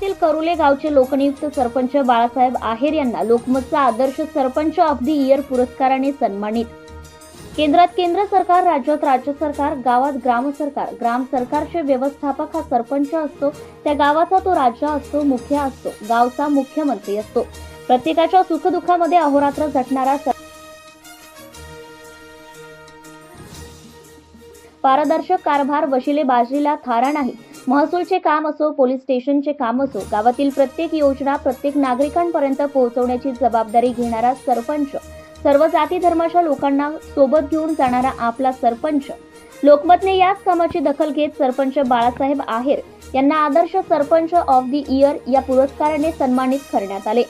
तालुक्यातील करुले गावचे लोकनियुक्त सरपंच बाळासाहेब आहेर यांना लोकमतचा आदर्श सरपंच ऑफ द इयर पुरस्काराने सन्मानित. केंद्रात केंद्र सरकार राज्यात राज्य सरकार गावात ग्राम सरकार ग्राम सरकारचे व्यवस्थापक हा सरपंच असतो त्या गावाचा तो राजा असतो मुख्य असतो गावचा मुख्यमंत्री असतो. प्रत्येकाच्या सुखदुःखामध्ये अहोरात्र झटणारा सर- पारदर्शक कारभार वशिले बाजरीला थारा नाही. महसूलचे काम असो पोलीस स्टेशनचे काम असो गावातील प्रत्येक योजना प्रत्येक नागरिकांपर्यंत पोहोचवण्याची जबाबदारी घेणारा सरपंच. सर्व जाती धर्माच्या लोकांना सोबत घेऊन जाणारा आपला सरपंच. लोकमतने याच कामाची दखल घेत सरपंच बाळासाहेब आहेर यांना Adarsh sarpanch of the year या पुरस्काराने सन्मानित करण्यात आले.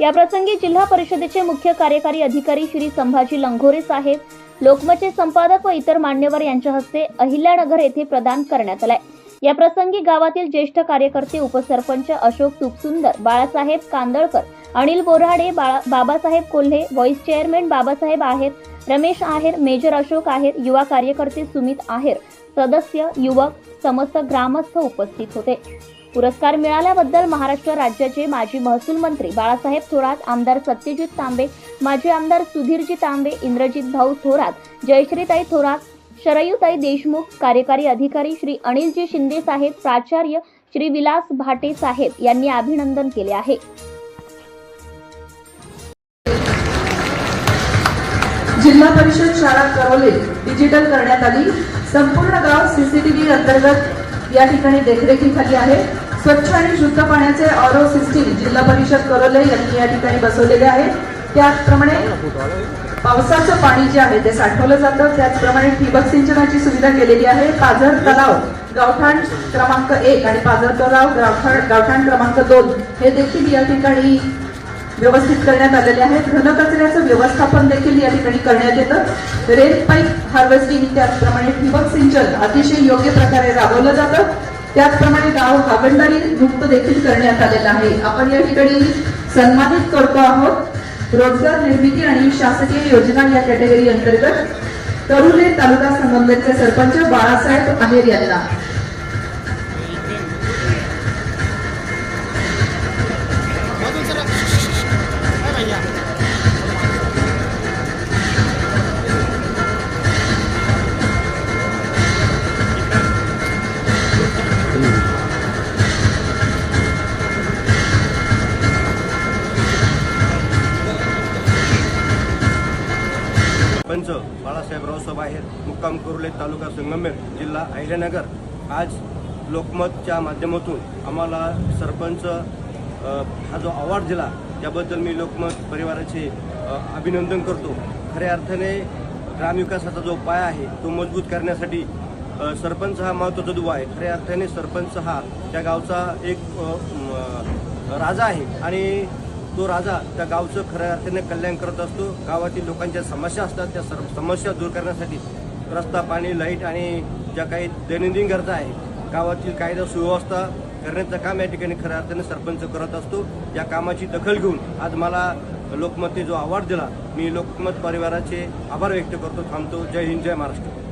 याप्रसंगी जिल्हा परिषदेचे मुख्य कार्यकारी अधिकारी श्री संभाजी लंघोरे साहेब लोकमतचे संपादक व इतर मान्यवर यांच्या हस्ते अहिल्यानगर येथे प्रदान करण्यात आलाय. या प्रसंगी गावातील ज्येष्ठ कार्यकर्ते उपसरपंच Ashok Tupsundar Balasaheb Kandalkar Anil Borade Bala Babasaheb Kolhe vice chairman Babasaheb Aher Ramesh Aher major Ashok Aher युवा कार्यकर्ते सुमित आहेर सदस्य युवक समस्त ग्रामस्थ उपस्थित होते. पुरस्कार मिळाल्याबद्दल महाराष्ट्र राज्याचे माजी महसूल मंत्री बाळासाहेब थोरात आमदार सत्यजित तांबे माजी आमदार सुधीरजी तांबे इंद्रजित भाऊ थोरात जयश्रीताई थोरात शरयूताई देशमुख कार्यकारी अधिकारी श्री अनिलजी शिंदे साहेब प्राचार्य श्री विलास भाटे साहेब यांनी अभिनंदन केले आहे. जिल्हा परिषद शाळा करवले डिजिटल करण्यात आली. संपूर्ण गाव सीसीटीव्ही अंतर्गत या ठिकाणी देखरेखीखाली आहे. स्वच्छ आणि शुद्ध पाण्याचे ऑरो सिस्टीम जिल्हा परिषद करोले यांनी या ठिकाणी बसवलेले आहे. त्याचप्रमाणे पावसाचं पाणी जे आहे ते साठवलं जातं. त्याचप्रमाणे ठिबक सिंचनाची सुविधा केलेली आहे. पाझर तलाव गावठाण क्रमांक एक आणि पाझर तलाव गावठाण गावठाण क्रमांक दोन हे देखील या ठिकाणी व्यवस्थित करण्यात आलेले आहेत. घनकचऱ्याचं व्यवस्थापन देखील या ठिकाणी करण्यात येतं. रेन पाईप हार्वेस्टिंग त्याचप्रमाणे ठिबक सिंचन अतिशय योग्य प्रकारे राबवलं जातं. त्याचप्रमाणे गाव हागणदारी मुक्त देखील करण्यात आलेला आहे. आपण या ठिकाणी सन्मानित करतो आहोत. रोजगार निर्मिती आणि शासकीय योजना या कॅटेगरी अंतर्गत तरुले तालुका संगमनेरचे सरपंच बाळासाहेब आहेर यांना. सरपंच बाळासाहेब रावसाहेब आहेर मुक्काम कुर्ले तालुका संगमेर जिल्हा अहिल्यानगर. आज लोकमतच्या माध्यमातून आम्हाला सरपंच हा जो अवॉर्ड दिला त्याबद्दल मी लोकमत परिवाराचे अभिनंदन करतो. खऱ्या अर्थाने ग्रामविकासाचा जो पाया आहे तो मजबूत करण्यासाठी सरपंच हा महत्त्वाचा दुवा आहे. खऱ्या अर्थाने सरपंच हा त्या गावचा एक राजा आहे आणि तो राजा त्या गावचं खऱ्या अर्थाने कल्याण करत असतो. गावातील लोकांच्या समस्या असतात त्या सर्व समस्या दूर करण्यासाठी रस्ता पाणी लाइट आणि ज्या काही दैनंदिन गरजा आहे गावातील कायदा सुव्यवस्था करण्याचं काम या ठिकाणी खऱ्या अर्थाने सरपंच करत असतो. या कामाची दखल घेऊन आज मला लोकमतने जो अवॉर्ड दिला मी लोकमत परिवाराचे आभार व्यक्त करतो थांबतो. जय हिंद जय महाराष्ट्र.